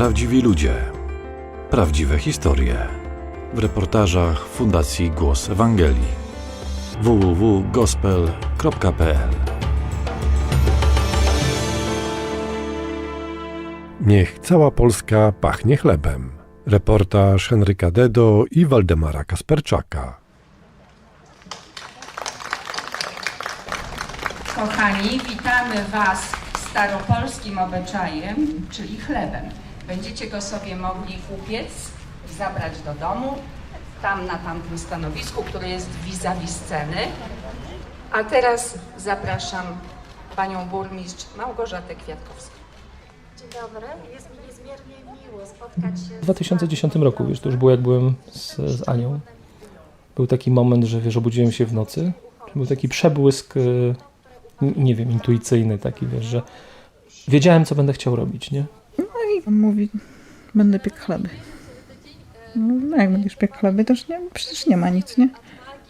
Prawdziwi ludzie. Prawdziwe historie. W reportażach Fundacji Głos Ewangelii. www.gospel.pl Niech cała Polska pachnie chlebem. Reportaż Henryka Dedo i Waldemara Kasperczaka. Kochani, witamy Was staropolskim obyczajem, czyli chlebem. Będziecie go sobie mogli upiec, zabrać do domu, tam na tamtym stanowisku, które jest vis-a-vis sceny. A teraz zapraszam Panią Burmistrz Małgorzatę Kwiatkowską. Dzień dobry, jest mi niezmiernie miło spotkać się W 2010 roku, wiesz, to już było jak byłem z, z Anią. Był taki moment, że wiesz, obudziłem się w nocy. Był taki przebłysk, e, nie wiem, intuicyjny taki, wiesz, że wiedziałem, co będę chciał robić, nie? On mówi, będę piekł chleby. No, no jak będziesz piekł chleby, to już nie, przecież nie ma nic, nie?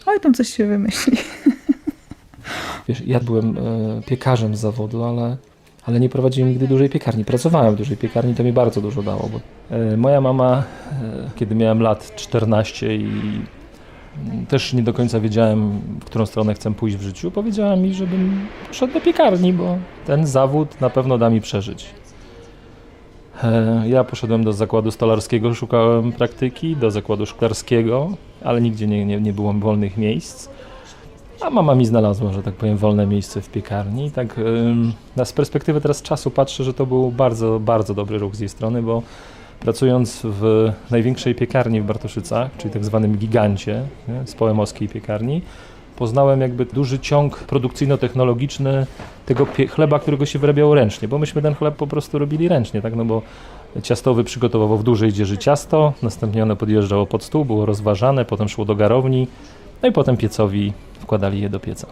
Ale tam coś się wymyśli. Wiesz, ja byłem e, piekarzem z zawodu, ale, ale nie prowadziłem nigdy dużej piekarni. Pracowałem w dużej piekarni, to mi bardzo dużo dało. Bo, e, moja mama, e, kiedy miałem lat 14 i mm, też nie do końca wiedziałem, w którą stronę chcę pójść w życiu, powiedziała mi, żebym poszedł do piekarni, bo ten zawód na pewno da mi przeżyć. E, Ja poszedłem do zakładu stolarskiego, szukałem praktyki, do zakładu szklarskiego, ale nigdzie nie, nie, nie było wolnych miejsc. A mama mi znalazła, że tak powiem, wolne miejsce w piekarni. I tak na z perspektywy teraz czasu patrzę, że to był bardzo, bardzo dobry ruch z jej strony, bo pracując w największej piekarni w Bartoszycach, czyli tak zwanym gigancie, nie, społemowskiej piekarni, poznałem jakby duży ciąg produkcyjno-technologiczny tego chleba, którego się wyrabiało ręcznie, bo myśmy ten chleb po prostu robili ręcznie, tak, no bo ciastowy przygotowywał w dużej dzieży ciasto, następnie ono podjeżdżało pod stół, było rozważane, potem szło do garowni, no i potem piecowi wkładali je do pieca.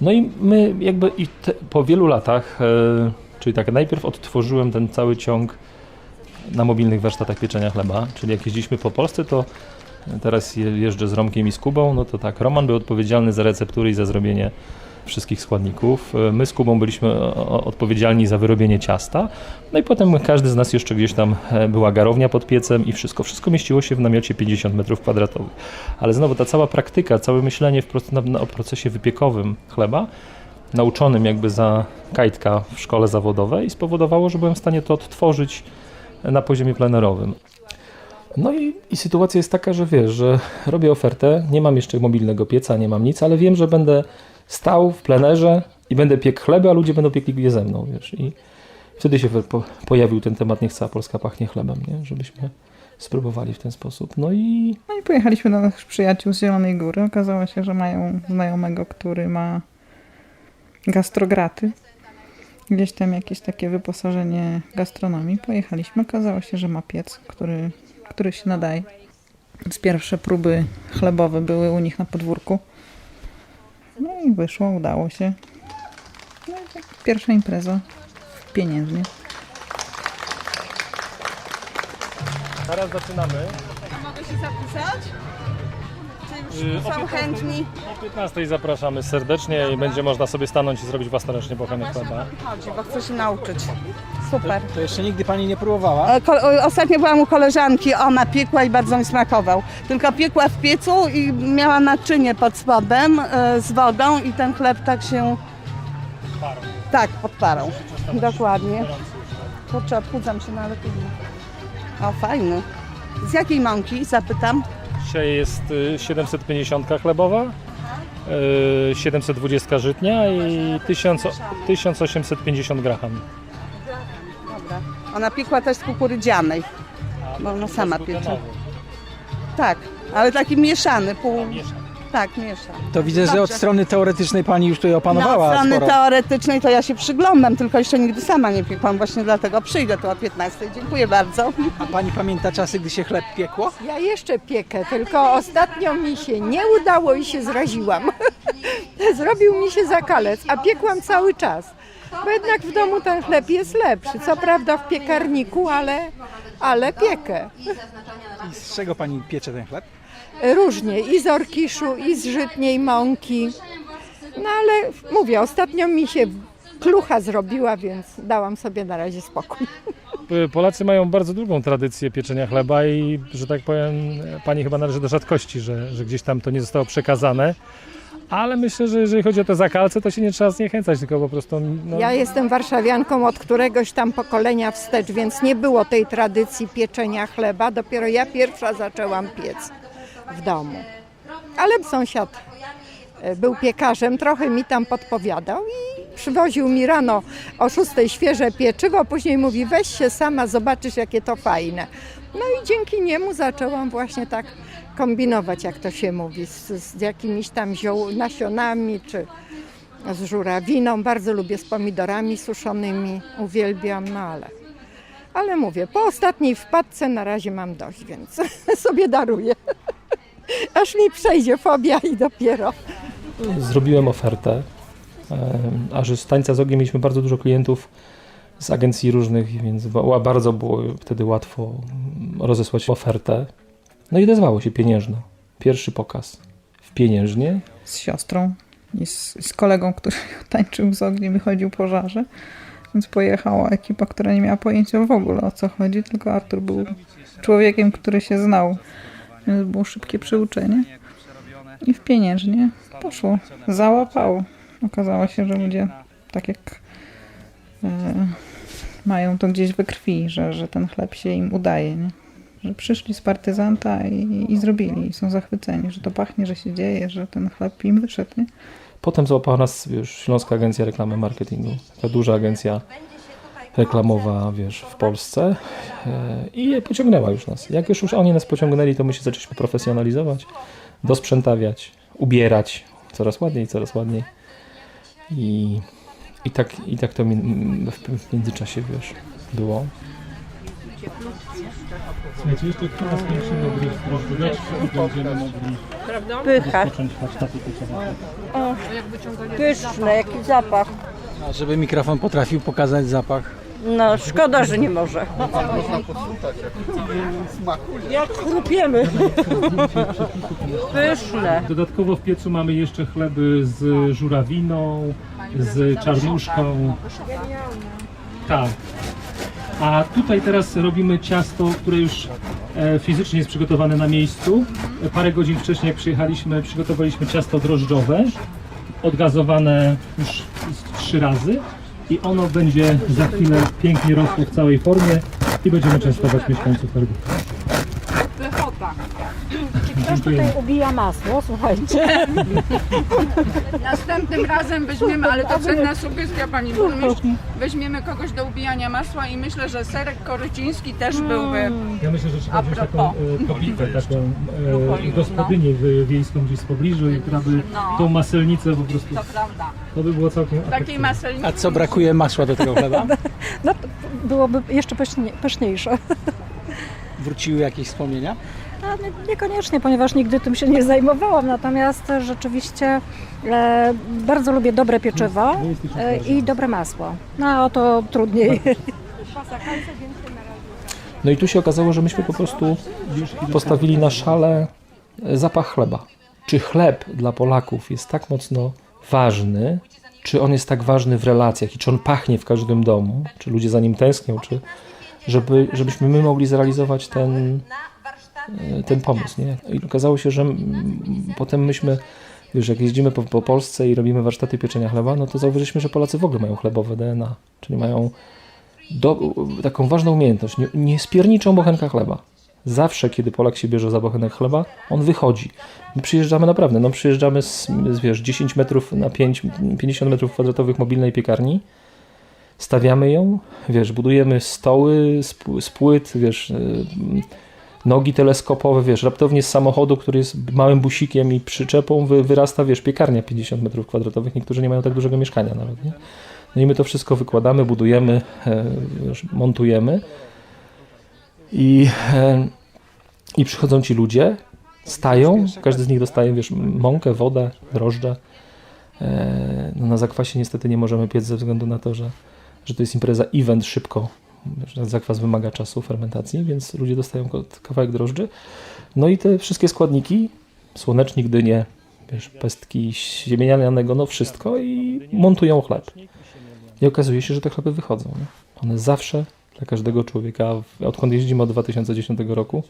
No i my jakby i te, po wielu latach, e, czyli tak najpierw odtworzyłem ten cały ciąg na mobilnych warsztatach pieczenia chleba, czyli jak jeździliśmy po Polsce, to teraz je- jeżdżę z Romkiem i z Kubą, no to tak, Roman był odpowiedzialny za receptury i za zrobienie wszystkich składników. E, My z Kubą byliśmy odpowiedzialni za wyrobienie ciasta. No i potem każdy z nas jeszcze gdzieś tam e, była garownia pod piecem i wszystko. Wszystko mieściło się w namiocie 50 metrów kwadratowych. Ale znowu ta cała praktyka, całe myślenie o procesie wypiekowym chleba, nauczonym jakby za kajtka w szkole zawodowej, spowodowało, że byłem w stanie to odtworzyć na poziomie plenerowym. No i, i sytuacja jest taka, że wiesz, że robię ofertę, nie mam jeszcze mobilnego pieca, nie mam nic, ale wiem, że będę stał w plenerze i będę piekł chleby, a ludzie będą piekli je ze mną, wiesz. I wtedy się pojawił ten temat, niech cała Polska pachnie chlebem, nie? Żebyśmy spróbowali w ten sposób. No i No i pojechaliśmy do naszych przyjaciół z Zielonej Góry. Okazało się, że mają znajomego, który ma gastrograty. Gdzieś tam jakieś takie wyposażenie gastronomii. Pojechaliśmy. Okazało się, że ma piec, który, który się nadaje. Więc pierwsze próby chlebowe były u nich na podwórku. No i wyszło, udało się. No i tak pierwsza impreza pieniężnie. teraz zaczynamy. Mogę się zapisać? Y, o są 15. chętni? O 15 zapraszamy serdecznie i będzie można sobie stanąć i zrobić własnoręcznie bochany chleba. Chodzi, bo chcę się nauczyć. Super. To jeszcze nigdy pani nie próbowała? E, ko- o- Ostatnio byłam u koleżanki, ona piekła i bardzo mi smakował. Tylko piekła w piecu i miała naczynie pod spodem e, z wodą i ten chleb tak się... Tak, pod parą. Dokładnie. Kurczę, odchudzam się, no ale lepiej nie. O, fajny. Z jakiej mąki? Zapytam. Dzisiaj jest y, 750 chlebowa, y, 720 żytnia i 1000, 1850 graham. Ona piekła też z kukurydzianej, bo ona sama piecze. Tak, ale taki mieszany, pół... Tak, mieszany. To widzę, że od Dobrze. strony teoretycznej pani już tutaj Na opanowała strony sporo. teoretycznej to ja się przyglądam, tylko jeszcze nigdy sama nie piekłam, właśnie dlatego przyjdę tu o 15. Dziękuję bardzo. A pani pamięta czasy, gdy się chleb piekło? Ja jeszcze piekę, tylko ostatnio mi się nie udało i się zraziłam. Zrobił mi się zakalec, a piekłam cały czas. Bo jednak w domu ten chleb jest lepszy. Co prawda w piekarniku, ale, ale piekę. I z czego pani piecze ten chleb? Różnie, i z orkiszu, i z żytniej mąki. No ale mówię, ostatnio mi się klucha zrobiła, więc dałam sobie na razie spokój. Polacy mają bardzo długą tradycję pieczenia chleba i, że tak powiem, pani chyba należy do rzadkości, że, że gdzieś tam to nie zostało przekazane. Ale myślę, że jeżeli chodzi o te zakalce, to się nie trzeba zniechęcać, tylko po prostu... No, Ja jestem warszawianką od któregoś tam pokolenia wstecz, więc nie było tej tradycji pieczenia chleba. Dopiero ja pierwsza zaczęłam piec w domu. Ale sąsiad e, był piekarzem, trochę mi tam podpowiadał i przywoził mi rano o 6 świeże pieczywo, później mówi weź się sama, zobaczysz jakie to fajne. No i dzięki niemu zaczęłam właśnie tak kombinować, jak to się mówi, z, z jakimiś tam zioł, nasionami czy z żurawiną. Bardzo lubię z pomidorami suszonymi, uwielbiam, no ale, ale mówię, po ostatniej wpadce na razie mam dość, więc sobie daruję. Aż mi przejdzie fobia i dopiero. Zrobiłem ofertę, em, a że z tańca z ogniem mieliśmy bardzo dużo klientów z agencji różnych, więc ba- bardzo było wtedy łatwo rozesłać ofertę. No i odezwało się pieniężno. Pierwszy pokaz w pieniężnie. z siostrą i z, z kolegą, który tańczył z ogniem i chodził po żarze. Więc pojechała ekipa, która nie miała pojęcia w ogóle o co chodzi, tylko Artur był człowiekiem, który się znał. Więc było szybkie przyuczenie. I w pieniężnie poszło. Załapało. Okazało się, że ludzie tak jak e, mają to gdzieś we krwi, że, że ten chleb się im udaje. Nie? Że przyszli z partyzanta i, i zrobili. I są zachwyceni, że to pachnie, że się dzieje, że ten chleb im wyszedł. Nie? Potem załapała nas już Śląska Agencja Reklamy Marketingu. Ta duża agencja reklamowa, wiesz, w Polsce e, i pociągnęła już nas. Jak już, już oni nas pociągnęli, to my się zaczęliśmy profesjonalizować, dosprzętawiać, ubierać coraz ładniej, coraz ładniej. I, i, tak, i tak to mi- w, w międzyczasie, wiesz, było. Słuchajcie, jeszcze kto nas pierwszy dobry będziemy mogli Pycha, rozpocząć warsztaty pyszne, jaki zapach. A żeby mikrofon potrafił pokazać zapach. No, szkoda, że nie może. Jak chrupiemy. Pyszne. Dodatkowo w piecu mamy jeszcze chleby z żurawiną, z czarnuszką. Tak. A tutaj teraz robimy ciasto, które już e, fizycznie jest przygotowane na miejscu. Parę godzin wcześniej jak przyjechaliśmy, przygotowaliśmy ciasto drożdżowe, odgazowane już trzy razy i ono będzie za chwilę pięknie rosło w całej formie i będziemy częstować mieszkańców Targów. Ktoś tutaj ubija masło, słuchajcie. Następnym razem weźmiemy, ale to cenna sugestia pani burmistrz, weźmiemy kogoś do ubijania masła i myślę, że serek koryciński też byłby. Ja myślę, że trzeba A wziąć taką propos. e, kobietę, taką e, Rukoli, gospodynię w- wiejską gdzieś w pobliżu i która by No. tą maselnicę po prostu, To prawda. To by było całkiem Takiej maselnicy. A co brakuje masła do tego chleba? No, to byłoby jeszcze pysznie, pyszniejsze. Wróciły jakieś wspomnienia? A nie, niekoniecznie, ponieważ nigdy tym się nie zajmowałam, natomiast rzeczywiście e, bardzo lubię dobre pieczywo e, i dobre masło. No a o to trudniej. No i tu się okazało, że myśmy po prostu postawili na szale e, zapach chleba. Czy chleb dla Polaków jest tak mocno ważny, czy on jest tak ważny w relacjach i czy on pachnie w każdym domu, czy ludzie za nim tęsknią, czy żeby, żebyśmy my mogli zrealizować ten, e, ten pomysł. Nie? I okazało się, że potem myśmy, wiesz, jak jeździmy po, po Polsce i robimy warsztaty pieczenia chleba, no to zauważyliśmy, że Polacy w ogóle mają chlebowe DNA, czyli mają do, taką ważną umiejętność, nie, nie spierniczą bochenka chleba. Zawsze, kiedy Polak się bierze za bochenek chleba, on wychodzi. My przyjeżdżamy naprawdę, no przyjeżdżamy z, z wiesz, 10 metrów na 5, 50 metrów kwadratowych mobilnej piekarni, stawiamy ją, wiesz, budujemy stoły z, pł- z płyt, wiesz, y, nogi teleskopowe, wiesz, raptownie z samochodu, który jest małym busikiem i przyczepą wy, wyrasta, wiesz, piekarnia 50 metrów kwadratowych. Niektórzy nie mają tak dużego mieszkania nawet, nie? No i my to wszystko wykładamy, budujemy, wiesz, montujemy i, e, i przychodzą ci ludzie, stają, każdy z nich dostaje, wiesz, mąkę, wodę, drożdże. E, No na zakwasie niestety nie możemy piec ze względu na to, że, że to jest impreza event szybko. Zakwas wymaga czasu fermentacji, więc ludzie dostają kawałek drożdży. No i te wszystkie składniki, słonecznik, dynie, wiesz, pestki ziemianianego, no wszystko i montują chleb. I okazuje się, że te chleby wychodzą. Nie? One zawsze dla każdego człowieka, odkąd jeździmy od 2010 roku,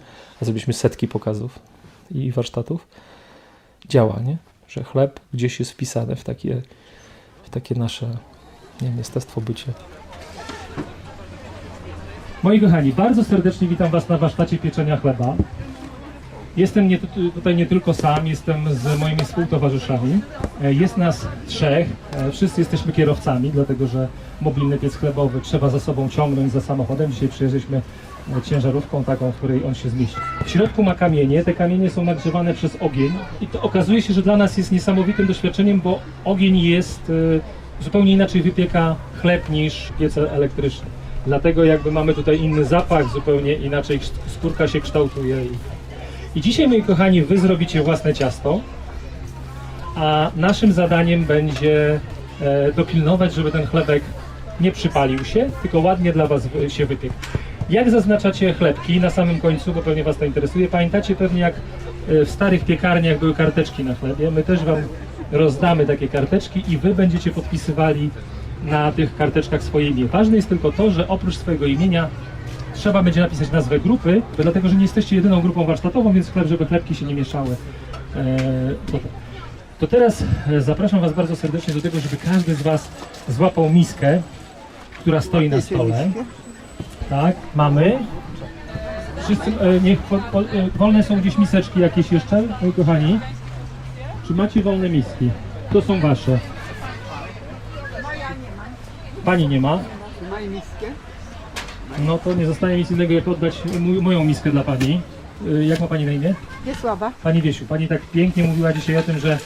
a zrobiliśmy setki pokazów i warsztatów, działa, nie? Że chleb gdzieś jest wpisany w takie, w takie nasze, nie wiem, jestestwo bycie. Moi kochani, bardzo serdecznie witam Was na warsztacie pieczenia chleba. Jestem nie, tutaj nie tylko sam, jestem z moimi współtowarzyszami. E, Jest nas trzech, e, wszyscy jesteśmy kierowcami, dlatego że mobilny piec chlebowy trzeba za sobą ciągnąć za samochodem. Dzisiaj przyjeżdżaliśmy e, ciężarówką taką, w której on się zmieści. W środku ma kamienie, te kamienie są nagrzewane przez ogień i to okazuje się, że dla nas jest niesamowitym doświadczeniem, bo ogień jest zupełnie inaczej wypieka chleb niż piece elektryczne. Dlatego jakby mamy tutaj inny zapach, zupełnie inaczej skórka się kształtuje. I, dzisiaj, moi kochani, wy zrobicie własne ciasto, a naszym zadaniem będzie e, dopilnować, żeby ten chlebek nie przypalił się, tylko ładnie dla was się wypiekł. Jak zaznaczacie chlebki na samym końcu, bo pewnie was to interesuje, pamiętacie pewnie jak e, w starych piekarniach były karteczki na chlebie, my też wam rozdamy takie karteczki i wy będziecie podpisywali na tych karteczkach swoje imię. Ważne jest tylko to, że oprócz swojego imienia trzeba będzie napisać nazwę grupy, dlatego że nie jesteście jedyną grupą warsztatową, więc chleb, żeby chlebki się nie mieszały. E. To teraz e, zapraszam Was bardzo serdecznie do tego, żeby każdy z Was złapał miskę, która stoi na stole. Tak, mamy. Wszyscy, e, niech po, po, wolne są gdzieś miseczki jakieś jeszcze, moi kochani. Czy macie wolne miski? To są Wasze. Pani nie ma. No to nie zostaje nic innego jak oddać mój, moją miskę dla Pani. Y, Jak ma Pani na imię? Wiesława. Pani Wiesiu, Pani tak pięknie mówiła dzisiaj o tym, że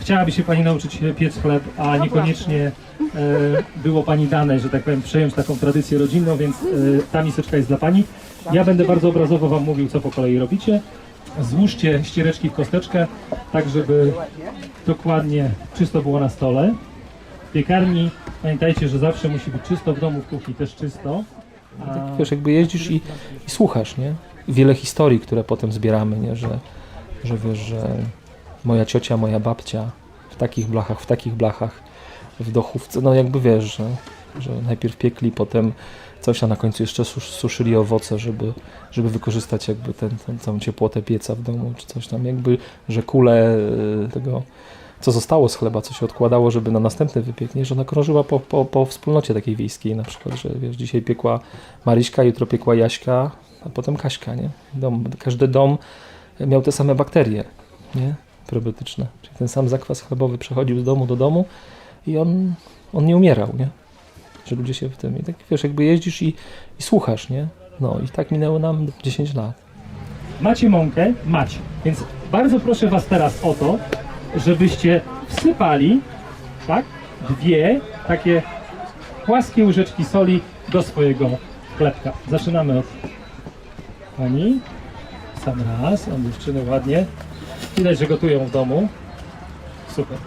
chciałaby się Pani nauczyć e, piec chleb, a niekoniecznie e, było Pani dane, że tak powiem, przejąć taką tradycję rodzinną, więc e, ta miseczka jest dla Pani. Ja będę bardzo obrazowo Wam mówił, co po kolei robicie. Złóżcie ściereczki w kosteczkę, tak żeby dokładnie czysto było na stole. W piekarni pamiętajcie, że zawsze musi być czysto, w domu, w kuchni też czysto. Tak, wiesz, jakby jeździsz i, i słuchasz, nie? Wiele historii, które potem zbieramy, nie? Że, że wiesz, że moja ciocia, moja babcia w takich blachach, w takich blachach, w dochówce, no jakby wiesz, że, że najpierw piekli, potem coś, a na końcu jeszcze sus, suszyli owoce, żeby, żeby wykorzystać jakby całą ciepłotę pieca w domu, czy coś tam, jakby, że kule y, tego, co zostało z chleba, co się odkładało, żeby na następny wypiek, nie? że ona krążyła po, po, po wspólnocie takiej wiejskiej, na przykład, że wiesz, dzisiaj piekła Maryśka, jutro piekła Jaśka, a potem Kaśka, nie? Dom, każdy dom miał te same bakterie, nie? Probiotyczne. Czyli ten sam zakwas chlebowy przechodził z domu do domu i on, on nie umierał, nie? Że ludzie się w tym... I tak, wiesz, jakby jeździsz i, i słuchasz, nie? No i tak minęło nam 10 lat. Macie mąkę? Macie. Więc bardzo proszę Was teraz o to, żebyście wsypali, tak, dwie takie płaskie łyżeczki soli do swojego chlebka. Zaczynamy od Pani. Sam raz, on dziewczyny ładnie. Widać, że gotują w domu. Super.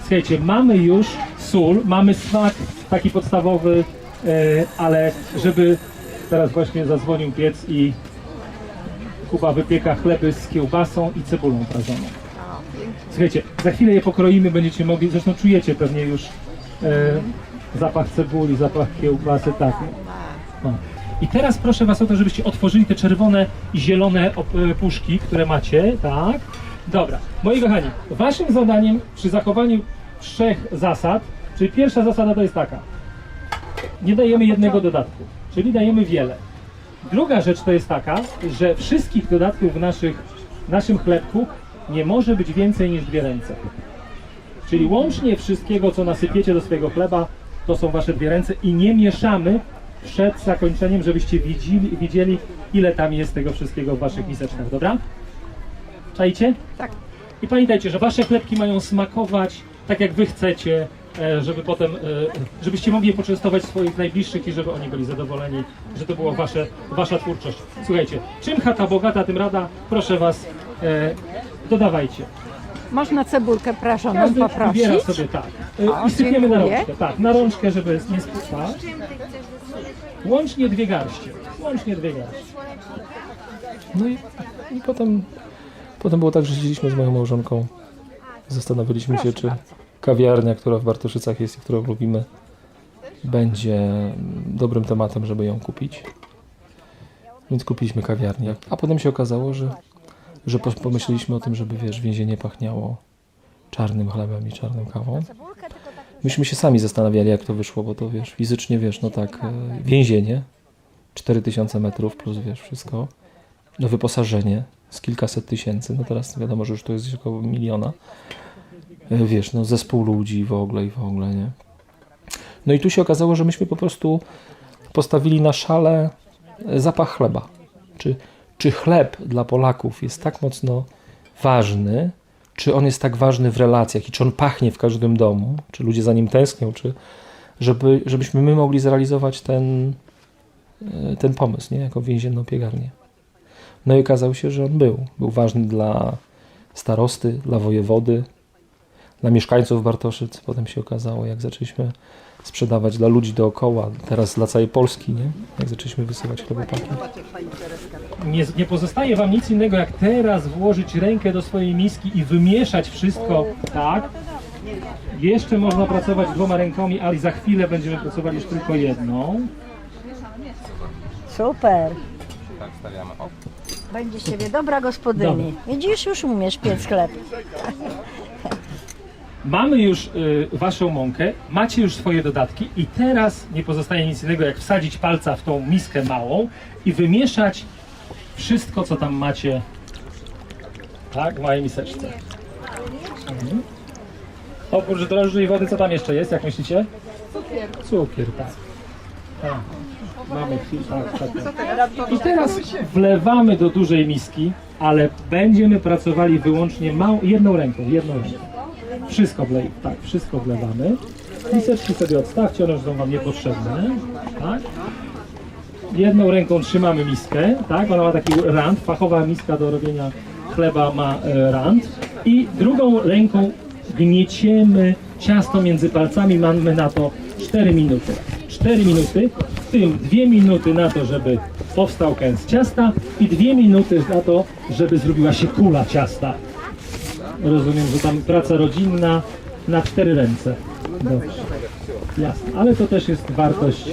Słuchajcie, mamy już sól, mamy smak taki podstawowy, e, ale żeby teraz właśnie zadzwonił piec i Kuba wypieka chleby z kiełbasą i cebulą prażoną. Słuchajcie, za chwilę je pokroimy, będziecie mogli, zresztą czujecie pewnie już e, zapach cebuli, zapach kiełbasy, tak. No. I teraz proszę Was o to, żebyście otworzyli te czerwone i zielone e, puszki, które macie, tak? Dobra, moi kochani, Waszym zadaniem przy zachowaniu trzech zasad, czyli pierwsza zasada to jest taka, nie dajemy jednego dodatku, czyli dajemy wiele. Druga rzecz to jest taka, że wszystkich dodatków w naszych, naszym chlebku nie może być więcej niż dwie ręce. Czyli łącznie wszystkiego, co nasypiecie do swojego chleba, to są wasze dwie ręce i nie mieszamy przed zakończeniem, żebyście widzieli, widzieli ile tam jest tego wszystkiego w waszych miseczkach, dobra? Czajcie? Tak. I pamiętajcie, że wasze chlebki mają smakować tak jak wy chcecie, e, żeby potem, e, żebyście mogli je poczęstować swoich najbliższych i żeby oni byli zadowoleni, że to była wasze, wasza twórczość. Słuchajcie, czym chata bogata, tym rada, proszę was, e, dodawajcie. Można cebulkę prażoną Każdy wybiera poprosić. sobie tak. E, O, I sypiemy na dziękuję. rączkę. Tak, na rączkę, żeby nie spuszczać. Łącznie dwie garście. Łącznie dwie garście. No i, i potem, potem było tak, że siedzieliśmy z moją małżonką, zastanawialiśmy się, czy kawiarnia, która w Bartoszycach jest i którą lubimy, będzie dobrym tematem, żeby ją kupić. Więc kupiliśmy kawiarnię. A potem się okazało, że, że pomyśleliśmy o tym, żeby wiesz, więzienie pachniało czarnym chlebem i czarną kawą. Myśmy się sami zastanawiali, jak to wyszło, bo to wiesz, fizycznie wiesz, no tak, e, więzienie, 4000 metrów plus wiesz, wszystko, no wyposażenie z kilkaset tysięcy, no teraz wiadomo, że już to jest około miliona, E, wiesz, no zespół ludzi w ogóle i w ogóle, nie? No i tu się okazało, że myśmy po prostu postawili na szale e, zapach chleba. Czy, czy chleb dla Polaków jest tak mocno ważny, czy on jest tak ważny w relacjach i czy on pachnie w każdym domu, czy ludzie za nim tęsknią, czy żeby, żebyśmy my mogli zrealizować ten, e, ten pomysł, nie? jako więzienną piegarnię. No i okazało się, że on był. Był ważny dla starosty, dla wojewody, dla mieszkańców Bartoszyc. Potem się okazało, jak zaczęliśmy sprzedawać dla ludzi dookoła, teraz dla całej Polski, nie? jak zaczęliśmy wysyłać chlebopaki. Nie, nie pozostaje wam nic innego, jak teraz włożyć rękę do swojej miski i wymieszać wszystko, tak? Jeszcze można pracować dwoma rękami, ale za chwilę będziemy pracowali już tylko jedną. Super. Będzie z ciebie dobra gospodyni. Widzisz, już umiesz piec chleb. Mamy już y, waszą mąkę, macie już swoje dodatki i teraz nie pozostaje nic innego, jak wsadzić palca w tą miskę małą i wymieszać wszystko, co tam macie tak, w małej miseczce. Mhm. Oprócz drożdży i wody, co tam jeszcze jest, jak myślicie? Cukier. Cukier, tak. tak. Mamy tak, tak, tak. I teraz wlewamy do dużej miski, ale będziemy pracowali wyłącznie małą, jedną ręką, jedną ręką. Wszystko wlej, tak, wszystko wlewamy. Miseczki sobie odstawcie, one już są wam niepotrzebne. Tak? Jedną ręką trzymamy miskę, tak? Ona ma taki rand, fachowa miska do robienia chleba ma e, rand. I drugą ręką gnieciemy ciasto między palcami, mamy na to 4 minuty. 4 minuty, w tym 2 minuty na to, żeby powstał kęs ciasta i 2 minuty na to, żeby zrobiła się kula ciasta. Rozumiem, że tam praca rodzinna na cztery ręce. Dobrze. Jasne, ale to też jest wartość.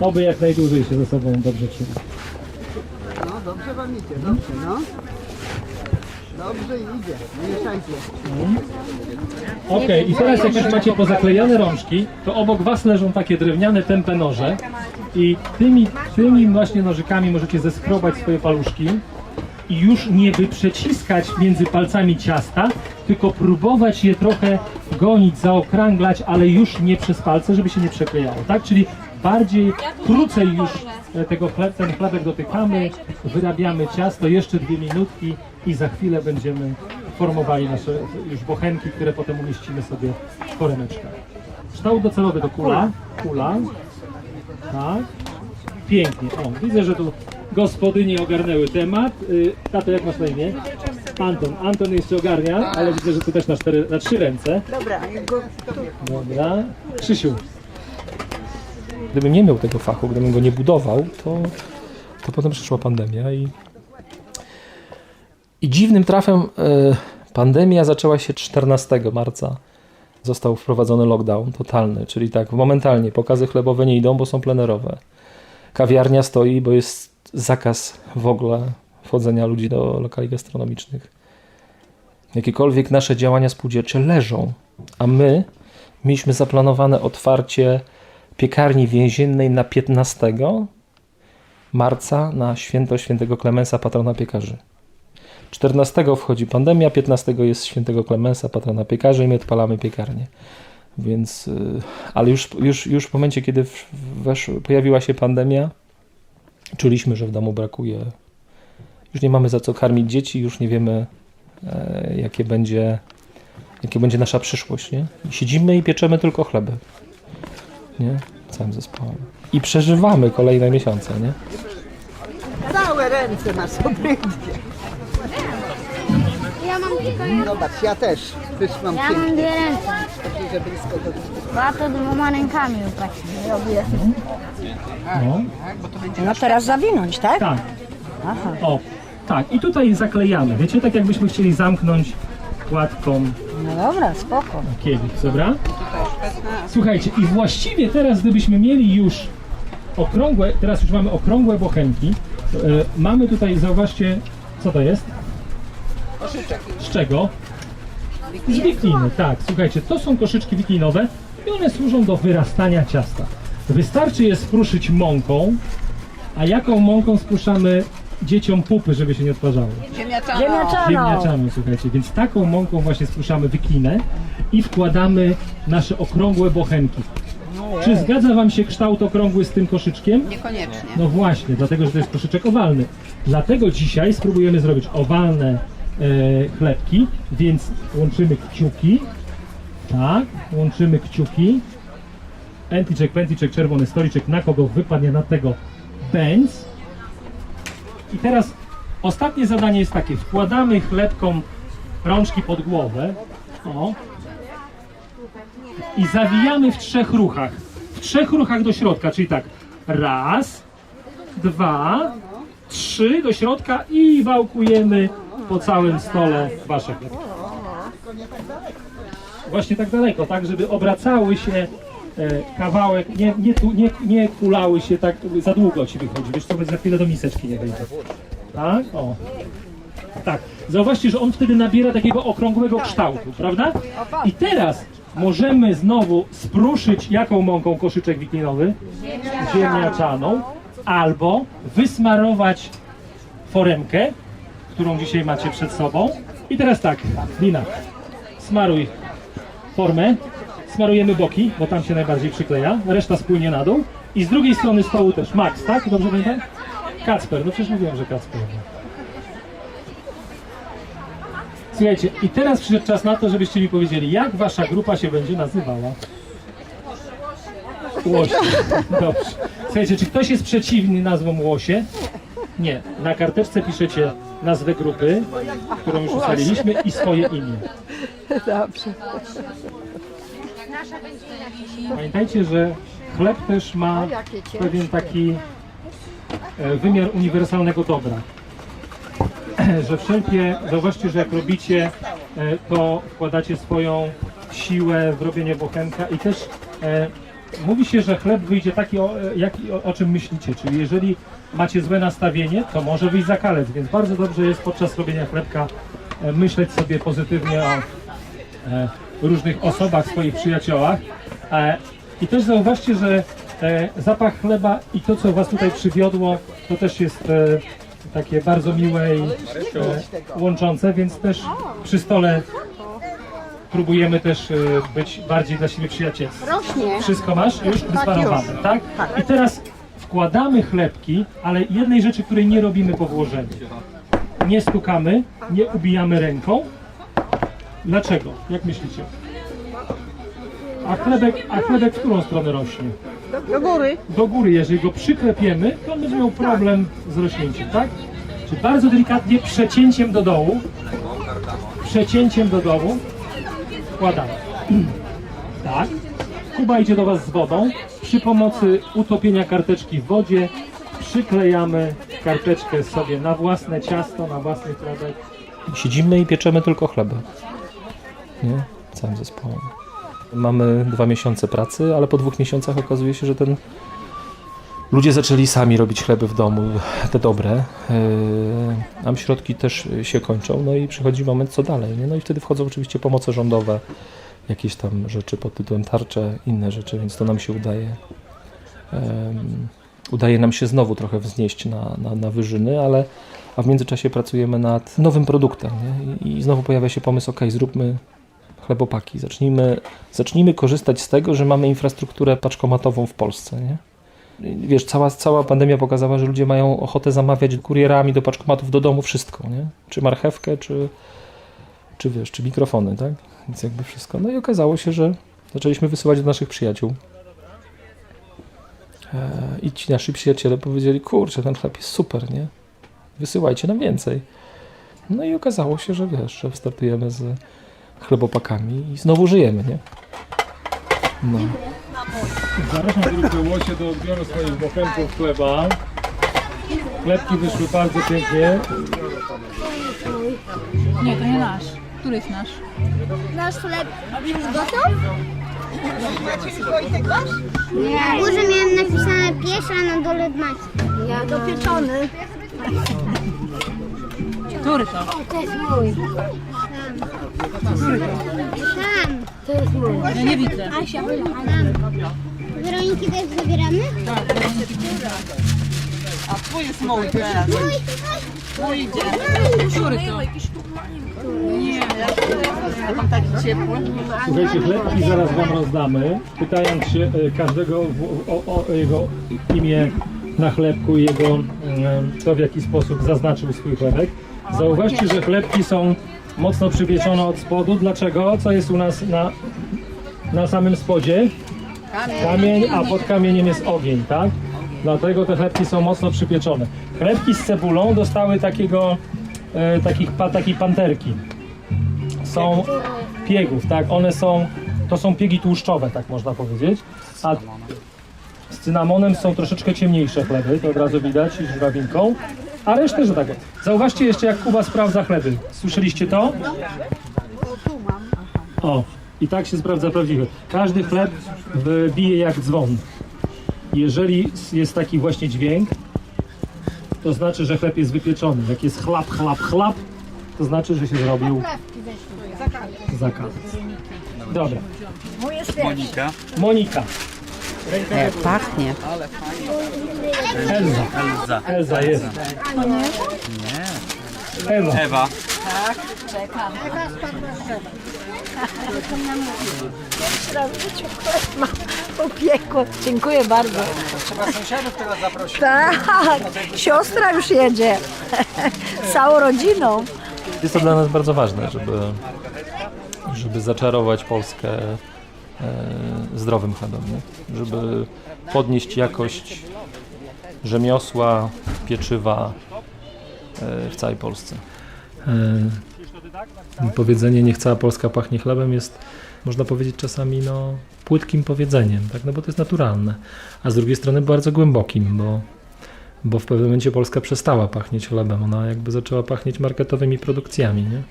Oby jak najdłużej się ze sobą dobrze czuć. No dobrze wam idzie, dobrze, no. Dobrze idzie, mieszajcie. Okej, i teraz jak już macie pozaklejane rączki, to obok was leżą takie drewniane tempę noże i tymi, tymi właśnie nożykami możecie zeskrobać swoje paluszki i już nie wyprzeciskać między palcami ciasta, tylko próbować je trochę gonić, zaokrąglać, ale już nie przez palce, żeby się nie przeklejało, tak? Czyli bardziej, krócej już e, tego chleb, ten chlebek dotykamy, wyrabiamy ciasto, jeszcze dwie minutki i za chwilę będziemy formowali nasze już bochenki, które potem umieścimy sobie w foremeczkach. Kształt docelowy to kula, kula, tak, pięknie, o, widzę, że tu gospodyni ogarnęły temat. Y, Tato, jak masz na imię? Anton. Anton jeszcze ogarnia, ale widzę, że tu też na, cztery, na trzy ręce. Dobra, Dobra. Krzysiu, Gdybym nie miał tego fachu, gdybym go nie budował, to, to potem przyszła pandemia i, i dziwnym trafem e, pandemia zaczęła się 14 marca. Został wprowadzony lockdown totalny, czyli tak momentalnie pokazy chlebowe nie idą, bo są plenerowe. Kawiarnia stoi, bo jest zakaz w ogóle wchodzenia ludzi do lokali gastronomicznych. Jakiekolwiek nasze działania spółdzielcze leżą, a my mieliśmy zaplanowane otwarcie piekarni więziennej na 15 marca na święto świętego Klemensa, patrona piekarzy. 14 wchodzi pandemia, 15 jest świętego Klemensa, patrona piekarzy i my odpalamy piekarnię. Więc, y, ale już, już, już w momencie, kiedy wesz, pojawiła się pandemia, czuliśmy, że w domu brakuje. Już nie mamy za co karmić dzieci, już nie wiemy, e, jakie będzie, jakie będzie nasza przyszłość. Nie? Siedzimy i pieczemy tylko chleby nie? Całym zespołem. I przeżywamy kolejne miesiące, nie? Całe ręce masz obydwie. Ja mam tylko jedno. Zobacz, ja też. Też mam Ja mam dwie ręce. że blisko do Ja to dwoma rękami właśnie robię. no, No teraz zawinąć, tak? tak. O, tak. I tutaj zaklejamy. Wiecie, tak jakbyśmy chcieli zamknąć kładką No dobra, spoko. kielich, dobra? Słuchajcie, i właściwie teraz, gdybyśmy mieli już okrągłe, teraz już mamy okrągłe bochenki, e, mamy tutaj, zauważcie, co to jest? Z czego? Z wikliny, tak. Słuchajcie, to są koszyczki wiklinowe i one służą do wyrastania ciasta. Wystarczy je spruszyć mąką, a jaką mąką spruszamy dzieciom pupy, żeby się nie odparzały? Ziemniaczaną, słuchajcie, więc taką mąką właśnie spruszamy wyklinę i wkładamy nasze okrągłe bochenki. Czy zgadza Wam się kształt okrągły z tym koszyczkiem? Niekoniecznie. No właśnie, dlatego że to jest koszyczek owalny. Dlatego dzisiaj spróbujemy zrobić owalne e, chlebki, więc łączymy kciuki. Tak, łączymy kciuki. Enticzek, penticzek, czerwony stoliczek, na kogo wypadnie na tego bęc. I teraz ostatnie zadanie jest takie. Wkładamy chlebkom rączki pod głowę. O. I zawijamy w trzech ruchach. W trzech ruchach do środka, czyli tak. Raz, dwa, trzy do środka i wałkujemy po całym stole wasze chlebki. Właśnie tak daleko, tak, żeby obracały się kawałek, nie, nie, tu, nie, nie kulały się tak, za długo ci wychodzi, wiesz co, za chwilę do miseczki nie wejdzie. Tak, o. Tak, zauważcie, że on wtedy nabiera takiego okrągłego kształtu, prawda? I teraz możemy znowu spruszyć jaką mąką koszyczek wiklinowy? Ziemniaczaną. Albo wysmarować foremkę, którą dzisiaj macie przed sobą. I teraz tak, Lina, smaruj formę, smarujemy boki, bo tam się najbardziej przykleja, reszta spłynie na dół. I z drugiej strony stołu też Max, tak? Dobrze pamiętam? Kacper, no przecież mówiłem, że Kacper. Słuchajcie, i teraz przyszedł czas na to, żebyście mi powiedzieli, jak wasza grupa się będzie nazywała? Łosie. Dobrze. Słuchajcie, czy ktoś jest przeciwny nazwom Łosie? Nie. Na karteczce piszecie nazwę grupy, którą już ustaliliśmy i swoje imię. Dobrze. Pamiętajcie, że chleb też ma pewien taki e, wymiar uniwersalnego dobra. Że wszelkie, zauważcie, że jak robicie, e, to wkładacie swoją siłę w robienie bochenka i też e, mówi się, że chleb wyjdzie taki, o, jaki, o, o czym myślicie, czyli jeżeli macie złe nastawienie, to może wyjść zakalec, więc bardzo dobrze jest podczas robienia chlebka e, myśleć sobie pozytywnie o e, różnych osobach, swoich przyjaciołach. E, I też zauważcie, że e, zapach chleba i to, co Was tutaj przywiodło, to też jest e, takie bardzo miłe i łączące, więc też przy stole próbujemy też być bardziej dla siebie przyjacielscy. Rośnie. Wszystko masz już wysmarowane, tak? I teraz wkładamy chlebki, ale jednej rzeczy, której nie robimy po włożeniu. Nie stukamy, nie ubijamy ręką. Dlaczego? Jak myślicie? A chlebek, a chlebek w którą stronę rośnie? Do góry. Do góry. Jeżeli go przyklepiemy, to on będzie miał problem z rośnięciem, tak? Czyli bardzo delikatnie przecięciem do dołu. Przecięciem do dołu. Wkładamy. Tak. Kuba idzie do Was z wodą. Przy pomocy utopienia karteczki w wodzie przyklejamy karteczkę sobie na własne ciasto, na własny chlebek. Siedzimy i pieczemy tylko chleby. Nie? Całym zespołem. Mamy dwa miesiące pracy, ale po dwóch miesiącach okazuje się, że ten ludzie zaczęli sami robić chleby w domu, te dobre. Yy, Nam środki też się kończą, no i przychodzi moment, co dalej. Nie? No i wtedy wchodzą oczywiście pomoce rządowe, jakieś tam rzeczy pod tytułem tarcze, inne rzeczy, więc to nam się udaje. Em, udaje nam się znowu trochę wznieść na, na, na wyżyny, ale a w międzyczasie pracujemy nad nowym produktem. Nie? I, I znowu pojawia się pomysł, ok, zróbmy chlebopaki, zacznijmy, zacznijmy korzystać z tego, że mamy infrastrukturę paczkomatową w Polsce. Nie? Wiesz, cała, cała pandemia pokazała, że ludzie mają ochotę zamawiać kurierami do paczkomatów do domu wszystko, nie? Czy marchewkę, czy, czy wiesz, czy mikrofony, tak? Więc jakby wszystko. No i okazało się, że zaczęliśmy wysyłać do naszych przyjaciół. E, I ci nasi przyjaciele powiedzieli, kurczę, ten chleb jest super, nie? Wysyłajcie nam więcej. No i okazało się, że wiesz, że startujemy z chlebopakami i znowu żyjemy, nie? No. Zapraszam grupę Łosie do odbioru swoich bochenków chleba. Chlebki wyszły bardzo pięknie. Nie, to nie nasz. Który jest nasz? Nasz chleb już gotów? Na górze miałem napisane piesza, a na dole maki. Ja dopieczony. Który to? To jest mój. Tam. To jest mój. Ja nie widzę. Asia, tam. Weroniki też zabieramy? A twój jest mój teraz. Mój, Mój idzie. Który to? Nie, ja mam taki ciepły. Słuchajcie, chlebki zaraz wam rozdamy. Pytając się e, każdego w, o, o jego imię na chlebku i jego, e, kto w jaki sposób zaznaczył swój chlebek. Zauważcie, że chlebki są mocno przypieczone od spodu. Dlaczego? Co jest u nas na, na samym spodzie? Kamień, a pod kamieniem jest ogień, tak? Dlatego te chlebki są mocno przypieczone. Chlebki z cebulą dostały takiego, e, takich, pa, takiej panterki. Są piegów, tak? One są, to są piegi tłuszczowe, tak można powiedzieć. A z cynamonem są troszeczkę ciemniejsze chleby, to od razu widać, z żurawinką. A resztę, że tak. Zauważcie jeszcze, jak Kuba sprawdza chleby. Słyszeliście to? O, i tak się sprawdza prawdziwy. Każdy chleb bije jak dzwon. Jeżeli jest taki właśnie dźwięk, to znaczy, że chleb jest wypieczony. Jak jest chlap, chlap, chlap, to znaczy, że się zrobił zakaz. Dobra. Monika. Monika. Pachnie. Elza. Elza. Elza jest. Ewa. Ewa. Upiekło. Dziękuję bardzo. Trzeba sąsiadów teraz zaprosić. Tak, siostra już jedzie. Z całą rodziną. Jest to dla nas bardzo ważne, żeby, żeby zaczarować Polskę e, zdrowym chlebem, nie? żeby podnieść jakość rzemiosła, pieczywa e, w całej Polsce. E, powiedzenie niech cała Polska pachnie chlebem jest, można powiedzieć czasami no, płytkim powiedzeniem, tak? no bo to jest naturalne, a z drugiej strony bardzo głębokim, bo bo w pewnym momencie Polska przestała pachnieć chlebem, ona jakby zaczęła pachnieć marketowymi produkcjami, nie?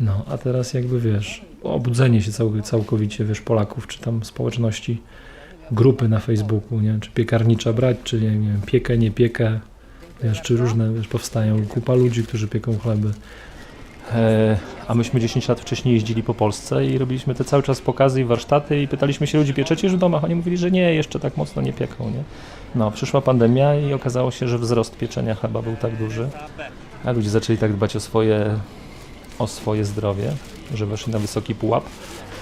No, a teraz jakby wiesz, obudzenie się cał, całkowicie, wiesz, Polaków, czy tam społeczności, grupy na Facebooku, nie? Czy piekarnicza brać, czy nie, wiem, piekę, nie piekę, wiesz, czy różne, wiesz, powstają kupa ludzi, którzy pieką chleby. E, a myśmy 10 lat wcześniej jeździli po Polsce i robiliśmy te cały czas pokazy i warsztaty i pytaliśmy się ludzi, pieczecie już w domach? Oni mówili, że nie, jeszcze tak mocno nie pieką, nie? No, przyszła pandemia i okazało się, że wzrost pieczenia chleba był tak duży, a ludzie zaczęli tak dbać o swoje, o swoje zdrowie, że weszli na wysoki pułap,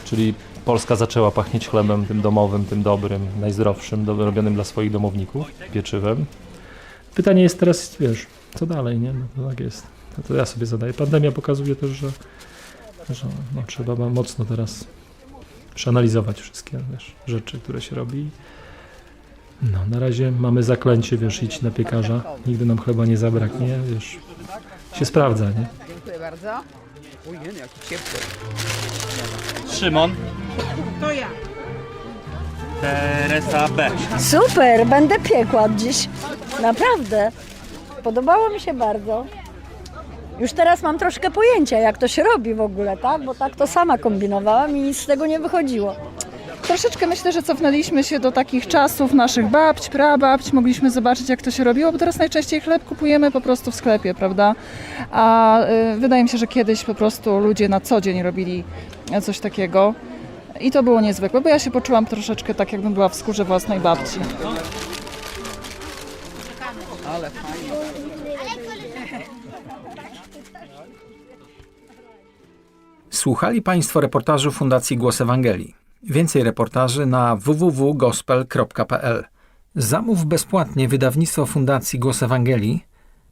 czyli Polska zaczęła pachnieć chlebem tym domowym, tym dobrym, najzdrowszym, robionym dla swoich domowników, pieczywem. Pytanie jest teraz, wiesz, co dalej, nie? No to tak jest. No to ja sobie zadaję. Pandemia pokazuje też, że, że no, trzeba mocno teraz przeanalizować wszystkie wiesz, rzeczy, które się robi. No, na razie mamy zaklęcie, wiesz, idź na piekarza, nigdy nam chleba nie zabraknie, wiesz, się sprawdza, nie? Dziękuję bardzo. Szymon. To ja. Teresa B. Super, będę piekła dziś. Naprawdę. Podobało mi się bardzo. Już teraz mam troszkę pojęcia, jak to się robi w ogóle, tak? Bo tak to sama kombinowałam i nic z tego nie wychodziło. Troszeczkę myślę, że cofnęliśmy się do takich czasów naszych babć, prababć, mogliśmy zobaczyć jak to się robiło, bo teraz najczęściej chleb kupujemy po prostu w sklepie, prawda? A y, wydaje mi się, że kiedyś po prostu ludzie na co dzień robili coś takiego. I to było niezwykłe, bo ja się poczułam troszeczkę tak, jakbym była w skórze własnej babci. Słuchali Państwo reportażu Fundacji Głos Ewangelii. Więcej reportaży na www.gospel.pl. Zamów bezpłatnie wydawnictwo Fundacji Głos Ewangelii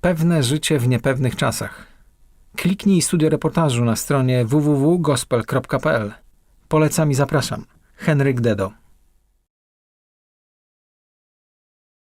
Pewne życie w niepewnych czasach. Kliknij studio reportażu na stronie www.gospel.pl. Polecam i zapraszam. Henryk Dedo.